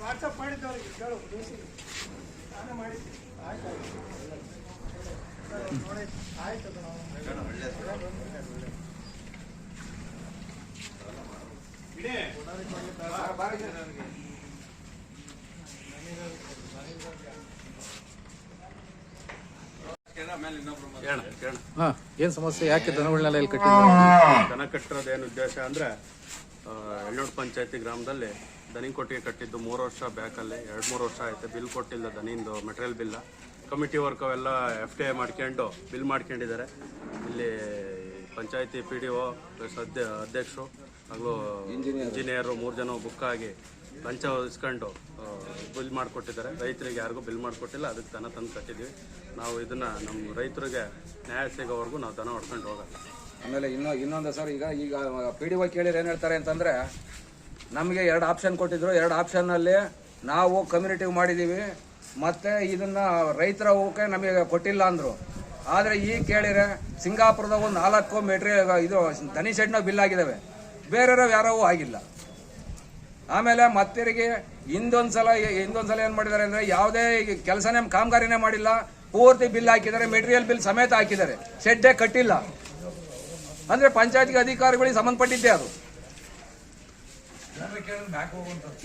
WhatsApp ಮಾಡಿದ್ದು ಅವ್ರಿಗೆ ಕೇಳು ಬೇಸಿಗೆ ನಾನೇ ಮಾಡಿ ಆಯ್ತು ಆಯ್ತು ಆಯ್ತು ಹಾ ಏನ್ ಸಮಸ್ಯೆ? ಯಾಕೆ ದನಗಳನ್ನೆಲ್ಲ ಇಲ್ಲಿ ಕಟ್ಟಿದ್ರು? ದನ ಕಟ್ಟಿರೋದೇನು ಉದ್ದೇಶ ಅಂದರೆ ಎಳ್ನೂರು ಪಂಚಾಯತಿ ಗ್ರಾಮದಲ್ಲಿ ದನಿ ಕೊಟ್ಟಿಗೆ ಕಟ್ಟಿದ್ದು ಮೂರು ವರ್ಷ ಬ್ಯಾಕಲ್ಲಿ ಎರಡು ಮೂರು ವರ್ಷ ಆಯ್ತು. ಬಿಲ್ ಕೊಟ್ಟಿಲ್ಲ ದನಿಂದು ಮೆಟೀರಿಯಲ್ ಬಿಲ್ಲ. ಕಮಿಟಿ ವರ್ಕ್ ಅವೆಲ್ಲ ಎಫ್ ಟಿ ಐ ಮಾಡ್ಕೊಂಡು ಬಿಲ್ ಮಾಡ್ಕೊಂಡಿದ್ದಾರೆ. ಇಲ್ಲಿ ಪಂಚಾಯತಿ ಪಿ ಡಿ ಒ ಪ್ಲಸ್ ಅಧ್ಯ ಅಧ್ಯಕ್ಷರು ಹಾಗೂ ಇಂಜಿನಿಯರು ಮೂರು ಜನ ಬುಕ್ ಆಗಿ ಲಂಚ ಇಸ್ಕೊಂಡು ಬಿಲ್ ಮಾಡಿಕೊಟ್ಟಿದ್ದಾರೆ. ರೈತರಿಗೆ ಯಾರಿಗೂ ಬಿಲ್ ಮಾಡಿಕೊಟ್ಟಿಲ್ಲ, ಅದಕ್ಕೆ ದನ ತಂದು ಕಟ್ಟಿದ್ದೀವಿ. ನಾವು ಇದನ್ನು ನಮ್ಮ ರೈತರಿಗೆ ನ್ಯಾಯ ಸಿಗೋವರೆಗೂ ನಾವು ದನ ಹೊಡ್ಕೊಂಡು ಹೋಗಲ್ಲ ಆಮೇಲೆ ಇನ್ನೂ, ಇನ್ನೊಂದು ಸರ್, ಈಗ ಈಗ ಪಿ ಡಿ ಒ ಕೇಳಿದ್ರೆ ಏನು ಹೇಳ್ತಾರೆ ಅಂತಂದರೆ, ನಮಗೆ ಎರಡು ಆಪ್ಷನ್ ಕೊಟ್ಟಿದ್ರು. ಎರಡು ಆಪ್ಷನ್ನಲ್ಲಿ ನಾವು ಕಮ್ಯುನಿಟಿವ್ ಮಾಡಿದ್ದೀವಿ ಮತ್ತು ಇದನ್ನು ರೈತರ ಹೋಗಕ್ಕೆ ನಮಗೆ ಕೊಟ್ಟಿಲ್ಲ ಅಂದರು. ಆದರೆ ಈಗ ಕೇಳಿದರೆ ಸಿಂಗಾಪುರದಾಗ ಒಂದು ನಾಲ್ಕು ಮೆಟ್ರಿಯಲ್ ಇದು ದನಿ ಶೆಡ್ನ ಬಿಲ್ ಆಗಿದ್ದಾವೆ ಬೇರೆಯವ್ರು ಯಾರೂ ಆಗಿಲ್ಲ. ಆಮೇಲೆ ಮತ್ತಿರಿಗೆ ಹಿಂದೊಂದ್ಸಲ ಹಿಂದೊಂದ್ಸಲ ಏನು ಮಾಡಿದ್ದಾರೆ ಅಂದರೆ ಯಾವುದೇ ಕೆಲಸನೇ ಕಾಮಗಾರಿನೇ ಮಾಡಿಲ್ಲ ಪೂರ್ತಿ ಬಿಲ್ ಹಾಕಿದ್ದಾರೆ ಮೆಟೀರಿಯಲ್ ಬಿಲ್ ಸಮೇತ ಹಾಕಿದ್ದಾರೆ. ಶೆಡ್ಡೇ ಕಟ್ಟಿಲ್ಲ. ಅಂದ್ರೆ ಪಂಚಾಯತ್ಗೆ ಅಧಿಕಾರಿಗಳಿಗೆ ಸಂಬಂಧಪಟ್ಟಿದ್ದೆ ಅದು.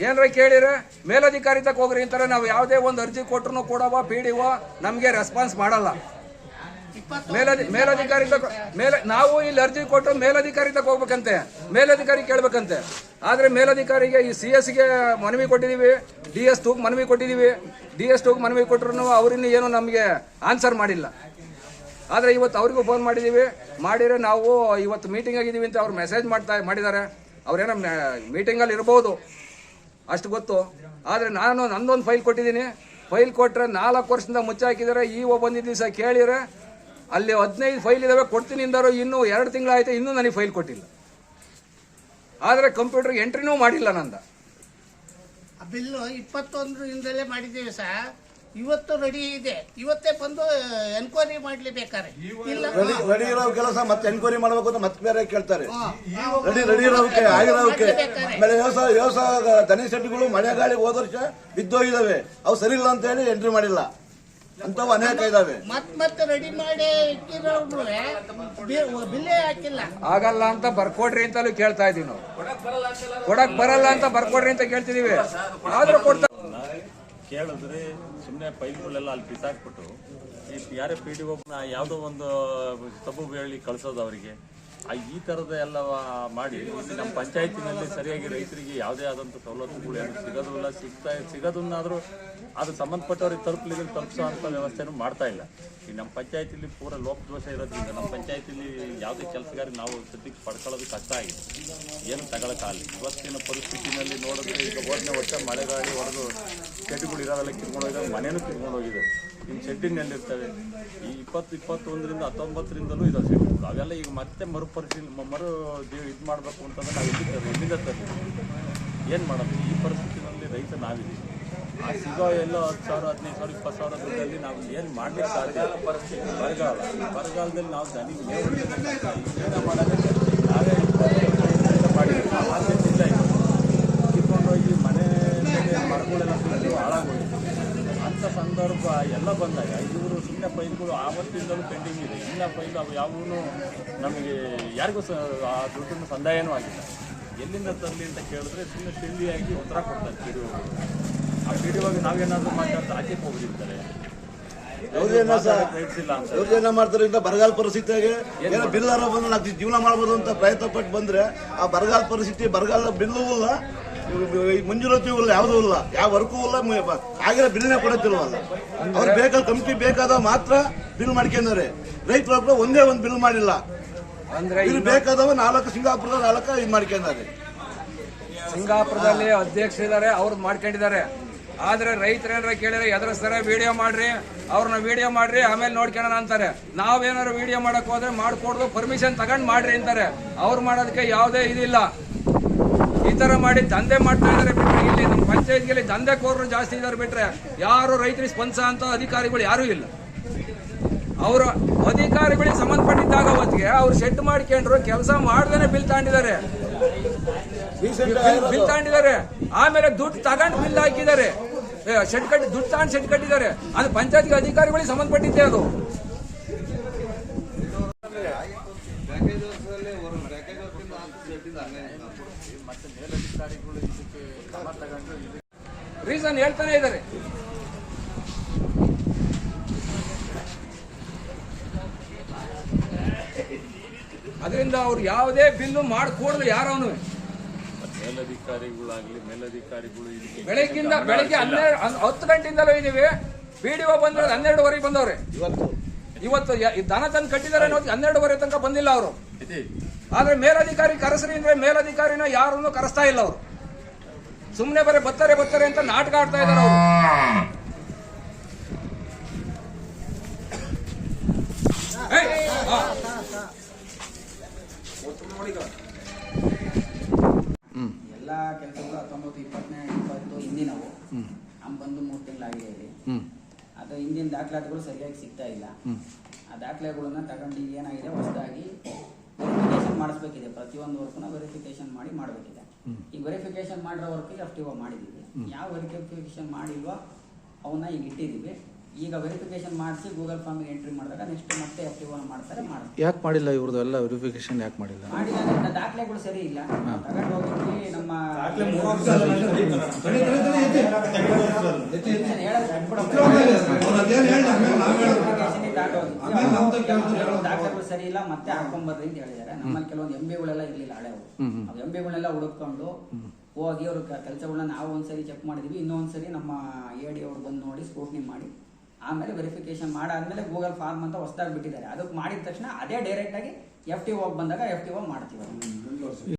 ಏನ್ರ ಕೇಳಿದ್ರೆ ಮೇಲಧಿಕಾರಿ ತಕ್ಕ ಹೋಗ್ರಿ ಅಂತಾರೆ ನಾವು ಯಾವುದೇ ಒಂದು ಅರ್ಜಿ ಕೊಟ್ರು ಕೂಡ ಪಿ ಡಿ ಒ ನಮಗೆ ರೆಸ್ಪಾನ್ಸ್ ಮಾಡಲ್ಲ. ಮೇಲಧಿ ಮೇಲಧಿಕಾರಿ ಮೇಲೆ ನಾವು ಇಲ್ಲಿ ಅರ್ಜಿ ಕೊಟ್ಟು ಮೇಲಧಿಕಾರಿ ತಕ್ಕ ಹೋಗ್ಬೇಕಂತೆ. ಮೇಲಧಿಕಾರಿ ಕೇಳ್ಬೇಕಂತೆ. ಆದ್ರೆ ಮೇಲಧಿಕಾರಿಗೆ ಈ ಸಿ ಎಸ್ಗೆ ಮನವಿ ಕೊಟ್ಟಿದೀವಿ ಡಿ ಎಸ್ ಟೂಗ್ ಮನವಿ ಕೊಟ್ಟಿದೀವಿ. ಡಿ ಎಸ್ ಟೂಗ್ ಮನವಿ ಕೊಟ್ಟರು ಅವರಿನ್ನು ಏನು ನಮಗೆ ಆನ್ಸರ್ ಮಾಡಿಲ್ಲ. ಆದರೆ ಇವತ್ತು ಅವ್ರಿಗೂ ಫೋನ್ ಮಾಡಿದ್ದೀವಿ ಮಾಡಿದ್ರೆ ನಾವು ಇವತ್ತು ಮೀಟಿಂಗ್ ಆಗಿದ್ದೀವಿ ಅಂತ ಅವ್ರು ಮೆಸೇಜ್ ಮಾಡ್ತಾ ಮಾಡಿದ್ದಾರೆ. ಅವ್ರೇನೋ ಮೀಟಿಂಗಲ್ಲಿ ಇರ್ಬೋದು. ಅಷ್ಟು ಗೊತ್ತು. ಆದರೆ ನಾನು ನಂದೊಂದು ಫೈಲ್ ಕೊಟ್ಟಿದ್ದೀನಿ. ಫೈಲ್ ಕೊಟ್ಟರೆ ನಾಲ್ಕು ವರ್ಷದಿಂದ ಮುಚ್ಚಾಕಿದ್ದಾರೆ. ಈ ಒಬ್ಬ ಬಂದಿದ್ದ ದಿವಸ ಕೇಳಿದ್ರೆ ಅಲ್ಲಿ ಹದಿನೈದು ಫೈಲ್ ಇದಾವೆ ಕೊಡ್ತೀನಿ ಅಂದರು ಇನ್ನೂ ಎರಡು ತಿಂಗಳಾಯಿತು ಇನ್ನೂ ನನಗೆ ಫೈಲ್ ಕೊಟ್ಟಿಲ್ಲ. ಆದರೆ ಕಂಪ್ಯೂಟರ್ಗೆ ಎಂಟ್ರಿನೂ ಮಾಡಿಲ್ಲ ನಂದ. ಆ ಬಿಲ್ಲು ಇಪ್ಪತ್ತೊಂದರಿಂದಲೇ ಮಾಡಿದ್ದೀವಿ ಸರ್ ಇವತ್ತು ರೆಡಿ ಇದೆ. ಇವತ್ತೇ ಬಂದು ಎನ್ಕ್ವೈರಿ ಮಾಡ್ಲಿ ಬೇಕಾರೆ. ಇಲ್ಲ. ರೆಡಿ ರೆಡಿ ಇರೋ ಕೆಲಸ ಮತ್ತೆ ಎನ್ಕ್ವೈರಿ ಮಾಡಬೇಕು ಅಂತ ಮತ್ತೆ ಬೇರೆ ಕೇಳ್ತಾರೆ. ರೆಡಿ ರೆಡಿ ಇರೋಕೆ ಆಗಿರೋಕೆ ಆಮೇಲೆ ವ್ಯವಸಾಯ ವ್ಯವಸಾಯ ದನಿ ಸೆಟ್ಗಳು ಮಳೆ ಗಾಳಿ ಹೋದ ವರ್ಷ ಬಿದ್ದೋಗಿದಾವೆ. ಅವು ಸರಿ ಇಲ್ಲ ಅಂತ ಹೇಳಿ ಎಂಟ್ರಿ ಮಾಡಿಲ್ಲ. ಅಂತವು ಅನೇಕ ಇದಾವೆ ಮತ್ ಮತ್ತೆ ರೆಡಿ ಮಾಡಿ ಇಟ್ಟಿರೋರು ಬಿಲ್ಲೇ ಹಾಕಿಲ್ಲ. ಆಗಲ್ಲ ಅಂತ ಬರ್ಕೊಡ್ರಿ ಅಂತಲೂ ಕೇಳ್ತಾ ಇದೀವಿ ನಾವು. ಕೊಡಕ್ ಬರಲ್ಲ ಅಂತ ಬರ್ಕೊಡ್ರಿ ಅಂತ ಕೇಳ್ತಿದೀವಿ. ಆದ್ರೂ ಕೊಡ್ತಾ ಕೇಳಿದ್ರೆ ಸುಮ್ಮನೆ ಪೈಪ್ಗಳೆಲ್ಲ ಅಲ್ಲಿ ಬಿಸಾಕ್ಬಿಟ್ಟು ಈ ಯಾರೇ ಪಿ ಡಿ ಒಬ್ಬನ ಯಾವುದೋ ಒಂದು ತಬ್ಬು ಹೇಳಿ ಕಳ್ಸೋದು ಅವರಿಗೆ. ಈ ತರದ ಎಲ್ಲ ಮಾಡಿ ನಮ್ಮ ಪಂಚಾಯತಿನಲ್ಲಿ ಸರಿಯಾಗಿ ರೈತರಿಗೆ ಯಾವುದೇ ಆದಂಥ ಸವಲತ್ತುಗಳು ಏನು ಸಿಗೋದಿಲ್ಲ, ಸಿಗ್ತಾ ಸಿಗೋದನ್ನಾದರೂ ಅದು ಸಂಬಂಧಪಟ್ಟವ್ರಿಗೆ ತಲುಪಲಿಕ್ಕೆ ತಲುಪಿಸೋ ಅಂಥ ವ್ಯವಸ್ಥೆನೂ ಮಾಡ್ತಾ ಇಲ್ಲ. ಈ ನಮ್ಮ ಪಂಚಾಯತಿಲಿ ಪೂರ ಲೋಪದೋಷ ಇರೋದ್ರಿಂದ ನಮ್ಮ ಪಂಚಾಯತಿಲಿ ಯಾವುದೇ ಕೆಲಸಗಾರ ನಾವು ಸದ್ಯಕ್ಕೆ ಪಡ್ಕೊಳ್ಳೋದು ಕಷ್ಟ ಆಗಿದೆ. ಏನು ತಗೊಳಕ್ಕಾಗಲಿ ಇವತ್ತಿನ ಪರಿಸ್ಥಿತಿನಲ್ಲಿ ನೋಡಿದ್ರೆ ಈಗ ಹೋದನೇ ವರ್ಷ ಮಳೆಗಾಳಿ ಹೊಡೆದು ಕೆಟ್ಟುಗಳು ಇರೋದೆಲ್ಲ ಕಿತ್ಕೊಂಡು ಹೋಗಿದ್ದಾರೆ ಮನೇನೂ ಕಿತ್ಕೊಂಡು ಹೋಗಿದೆ ಶೆಡ್ಡಿನಲ್ಲಿರ್ತವೆ ಈ ಇಪ್ಪತ್ತು, ಇಪ್ಪತ್ತೊಂದರಿಂದ ಹತ್ತೊಂಬತ್ತರಿಂದಲೂ ಇದಾವೆ ಶೆಡ್ಗಳು ಅವೆಲ್ಲ ಈಗ ಮತ್ತೆ ಮರುಪರಿಶೀಲನೆ ಮರು ಇದು ಮಾಡಬೇಕು ಅಂತಂದ್ರೆ ನಾವು ಎಲ್ಲಿದ್ದೇವೆ? ಎಲ್ಲಿಂದ ತರಲಿ ಏನು ಮಾಡೋದು? ಈ ಪರಿಸ್ಥಿತಿನಲ್ಲಿ ರೈತ ನಾವಿದ್ದೀವಿ. ಆ ಸಿಗೋ ಎಲ್ಲೋ ಹತ್ತು ಸಾವಿರ, ಹದಿನೈದು ಸಾವಿರ, ಇಪ್ಪತ್ತು ಸಾವಿರ ದುಡ್ಡಲ್ಲಿ ನಾವು ಏನು ಮಾಡಲಿಕ್ಕೆ ಸಾಧ್ಯ? ಪರಿಸ್ಥಿತಿ ಬರಗಾಲ ಬರಗಾಲದಲ್ಲಿ ನಾವು ದನಿ ಏನು ಮಾಡೋದಕ್ಕೆ ನಾವೇ ಮಾಡಿ ಆದ್ಯತೆ ಇಲ್ಲ ಕಿತ್ಕೊಂಡೋಗಿ ಮನೆ ಮರಗಳೆಲ್ಲ ಅಂಥ ಸಂದರ್ಭ ಎಲ್ಲ ಬಂದಾಗ ಇವರು ಸುಮ್ಮನೆ ಫೈಲ್ಗಳು ಆವತ್ತಿಂದಲೂ ಪೆಂಡಿಂಗ್ ಇದೆ. ಇನ್ನ ಫೈಲ್ ಅವು ಯಾವೂ ನಮಗೆ ಯಾರಿಗೂ ಸ ಆ ದುಡ್ಡನ್ನು ಸಂದಾಯನೂ ಆಗಿಲ್ಲ. ಎಲ್ಲಿಂದ ತರಲಿ ಅಂತ ಕೇಳಿದ್ರೆ ಸುಮ್ಮನೆ ತಿಳಿಯಾಗಿ ಉತ್ತರ ಕೊಡ್ತಾರೆ ಆ ಪಿ ಡಿ ನಾವೇನಾದರೂ ಮಾತಾಡ್ತಾ ಆಚೆಗೆ ಹೋಗಿರ್ತಾರೆ ಮಾಡ್ತಾರೆ ಬರಗಾಲ ಪರಿಸ್ಥಿತಿಯಾಗೆ ಏನೋ ಬಿಲ್ಲಾರ ಬಂದು ನಾವು ಜೀವನ ಮಾಡ್ಬೋದು ಅಂತ ಪ್ರಯತ್ನ ಪಟ್ಟು ಬಂದ್ರೆ ಆ ಬರಗಾಲ ಪರಿಸ್ಥಿತಿ ಬರಗಾಲ ಬಿಲ್ಲು ಇಲ್ಲ ಇವ್ರು ಈ ಮಂಜೂರಾತಿ ಇಲ್ಲ ಯಾವುದೂ ಇಲ್ಲ ಯಾವ ವರ್ಕೂ ಇಲ್ಲ ಆಗಿರೋ ಬಿಲ್ನೇ ಕೊಡುತ್ತಿಲ್ವಲ್ಲ. ಅವ್ರು ಬೇಕಾದ ಕಮಿಟಿ ಬೇಕಾದ ಮಾತ್ರ ಬಿಲ್ ಮಾಡ್ಕೊಂಡವ್ರೆ. ರೈತರೊಬ್ಬರು ಒಂದೇ ಒಂದು ಬಿಲ್ ಮಾಡಿಲ್ಲ. ಅಂದ್ರೆ ಇಲ್ಲಿ ಬೇಕಾದವ ನಾಲ್ಕು ಸಿಂಗಾಪುರದ ನಾಲ್ಕು ಇದು ಮಾಡ್ಕೊಂಡಾರೆ ಸಿಂಗಾಪುರದಲ್ಲಿ ಅಧ್ಯಕ್ಷರಿದ್ದಾರೆ ಅವ್ರು ಮಾಡ್ಕೊಂಡಿದ್ದಾರೆ. ಆದ್ರೆ ರೈತರ ಏನಾರ ಕೇಳಿದ್ರೆ ಎದುರಿಸ್ತಾರೆ ವಿಡಿಯೋ ಮಾಡ್ರಿ ಅವ್ರನ್ನ ವಿಡಿಯೋ ಮಾಡ್ರಿ ಆಮೇಲೆ ನೋಡ್ಕೊಳ್ಳೋಣ ಅಂತಾರೆ. ನಾವೇನಾದ್ರು ವಿಡಿಯೋ ಮಾಡಕ್ ಹೋದ್ರೆ ಮಾಡ್ಕೊಡ್ದು ಪರ್ಮಿಷನ್ ತಗೊಂಡ್ ಮಾಡ್ರಿ ಅಂತಾರೆ. ಅವ್ರು ಮಾಡೋದಕ್ಕೆ ಯಾವುದೇ ಇದಿಲ್ಲ. ಈ ತರ ಮಾಡಿ ದಂಧೆ ಮಾಡ್ತಾ ಇದಾರೆ ಬಿಟ್ರೆ ಇಲ್ಲಿ ನಮ್ಮ ದಂಧೆ ದಂಧೆಕೋರರು ಜಾಸ್ತಿ ಇದಾರೆ ಬಿಟ್ರೆ ಯಾರು ರೈತರಿಗೆ ಸ್ಪಂದಿಸ ಅಂತ ಅಧಿಕಾರಿಗಳು ಯಾರೂ ಇಲ್ಲ. ಅವರು ಅಧಿಕಾರಿಗಳಿಗೆ ಸಂಬಂಧಪಟ್ಟಿದ್ದಾಗ ಹೊತ್ತಿಗೆ ಅವ್ರು ಸೆಟ್ ಮಾಡ್ಕೊಂಡ್ರು ಕೆಲಸ ಮಾಡ್ದೇನೆ ಬಿಲ್ ತಾಂಡಿದ್ದಾರೆ ಬಿಲ್- ತಾಂಡಿದ್ದಾರೆ ಆಮೇಲೆ ದುಡ್ಡು ತಗೊಂಡು ಬಿಲ್ ಹಾಕಿದ್ದಾರೆ. ಶೆಡ್ ಕಟ್ಟಿ ದುಡ್ಡು ತಗೊಂಡು ಶೆಡ್ ಕಟ್ಟಿದ್ದಾರೆ. ಅದು ಪಂಚಾಯತ್ಗೆ ಅಧಿಕಾರಿಗಳಿಗೆ ಸಂಬಂಧಪಟ್ಟಿದ್ದೆ ಅದು. ರೀಸನ್ ಹೇಳ್ತಾನೆ ಇದ್ದಾರೆ. ಅದರಿಂದ ಅವ್ರು ಯಾವುದೇ ಬಿಲ್ಲು ಮಾಡಿಕೊಡ್ಲು ಯಾರವನು ಮೇಲಧಿಕಾರಿಗಳಾಗ್ಲಿ ಮೇಲಧಿಕಾರಿಗಳು ಬೆಳಗ್ಗಿಂದ ಬೆಳಗ್ಗೆ ಹನ್ನೆರಡು ಹನ್- ಹತ್ತು ಗಂಟೆಯಿಂದಲೂ ಇದೀವಿ. ಡಿ ಒ ಬಂದ್ರೆ ಹನ್ನೆರಡುವರೆಗೆ ಬಂದವ್ರೆ. ಇವತ್ತು. ಇವತ್ತು ಈ ದನ ತಂದು ಕಟ್ಟಿದ್ದಾರೆ ಅನ್ನೋದು ಹನ್ನೆರಡುವರೆ ತನಕ ಬಂದಿಲ್ಲ ಅವರು. ಆದ್ರೆ ಮೇಲಧಿಕಾರಿ ಕರೆಸ್ರಿ ಅಂದ್ರೆ ಮೇಲಧಿಕಾರಿನ ಯಾರನ್ನು ಕರೆಸ್ತಾ ಇಲ್ಲ ಅವರು. ಸುಮ್ಮನೆ ಬರೀ ಬರ್ತಾರೆ ಬರ್ತಾರೆ ಅಂತ ನಾಟಕ ಆಡ್ತಾ ಇದ್ದಾರೆ ಅವರು. ಎಲ್ಲ ಕೆಲಸಗಳು ಹತ್ತೊಂಬತ್ತು ಇಪ್ಪತ್ತನೇ ಇಪ್ಪತ್ತು ಹಿಂದಿನವು. ನಮ್ಮ ಬಂದು ಮೂರು ತಿಂಗಳಾಗಿದೆ ಇಲ್ಲಿ. ಅದು ಹಿಂದಿನ ದಾಖಲಾತಿಗಳು ಸರಿಯಾಗಿ ಸಿಗ್ತಾ ಇಲ್ಲ. ಆ ದಾಖಲೆಗಳನ್ನ ತಗೊಂಡು ಏನಾಗಿದೆ ಹೊಸದಾಗಿ ವೆರಿಫಿಕೇಶನ್ ಮಾಡಿಸ್ಬೇಕಿದೆ. ಪ್ರತಿಯೊಂದು ವರ್ಕ್ನ ವೆರಿಫಿಕೇಶನ್ ಮಾಡಿ ಮಾಡಬೇಕಿದೆ. ಈಗ ವೆರಿಫಿಕೇಶನ್ ಮಾಡಿರೋ ವರ್ಕ್ ಎಫ್ ಟಿ ಒ ಮಾಡಿದ್ದೀವಿ ಯಾವ ವೆರಿಫಿಕೇಶನ್ ಮಾಡಿಲ್ವಾ ಅವನ್ನ ಈಗ ಇಟ್ಟಿದ್ದೀವಿ ಈಗ ವೆರಿಫಿಕೇಶನ್ ಮಾಡಿಸಿ ಗೂಗಲ್ ಫಾರ್ಮಿಗೆ ಎಂಟ್ರಿ ಮಾಡಿದಾಗ ನೆಕ್ಸ್ಟ್ ಮತ್ತೆ ಎಫ್ ಟಿ ಒನ ಮಾಡ್ತಾರೆ ಮಾಡ್ತಾರೆ. ಯಾಕೆ ಮಾಡಿಲ್ಲ ಇವ್ರದ್ದು ಎಲ್ಲ ವೆರಿಫಿಕೇಶನ್ ಯಾಕೆ ಮಾಡಿಲ್ಲ? ಮಾಡಿದಾಗ ದಾಖಲೆಗಳು ಸರಿ ಇಲ್ಲ. ತಗೊಂಡು ಹೋಗಿ ನಮ್ಮ ದಾಖಲೆಗಳು ಸರಿ ಇಲ್ಲ ಮತ್ತೆ ಹಾಕೊಂಬರ್ರಿ ಅಂತ ಹೇಳಿದಾರೆ. ನಮ್ಮಲ್ಲಿ ಕೆಲವೊಂದು ಎಂಬಿಗಳೆಲ್ಲ ಇರ್ಲಿಲ್ಲ ಹಳೆವು ಅವು ಎಂಬಿಗಳನ್ನೆಲ್ಲ ಹುಡುಕೊಂಡು ಹೋಗಿ ಅವ್ರ ಕೆಲಸಗಳನ್ನ ನಾವು ಒಂದ್ಸರಿ ಚೆಕ್ ಮಾಡಿದ್ವಿ ಇನ್ನೊಂದ್ಸರಿ ನಮ್ಮ ಎ ಡಿ ಅವ್ರು ಬಂದು ನೋಡಿ ಸ್ಕ್ರೂಟ್ನಿ ಮಾಡಿ ಆಮೇಲೆ ವೆರಿಫಿಕೇಶನ್ ಮಾಡಾದ್ಮೇಲೆ ಗೂಗಲ್ ಫಾರ್ಮ್ ಅಂತ ಹೊಸದಾಗಿ ಬಿಟ್ಟಿದ್ದಾರೆ. ಅದಕ್ಕೆ ಮಾಡಿದ ತಕ್ಷಣ ಅದೇ ಡೈರೆಕ್ಟ್ ಆಗಿ ಎಫ್ ಟಿ ಹೋಗಿ ಬಂದಾಗ ಎಫ್ ಟಿ ಹೋಗಿ ಮಾಡ್ತೀವಿ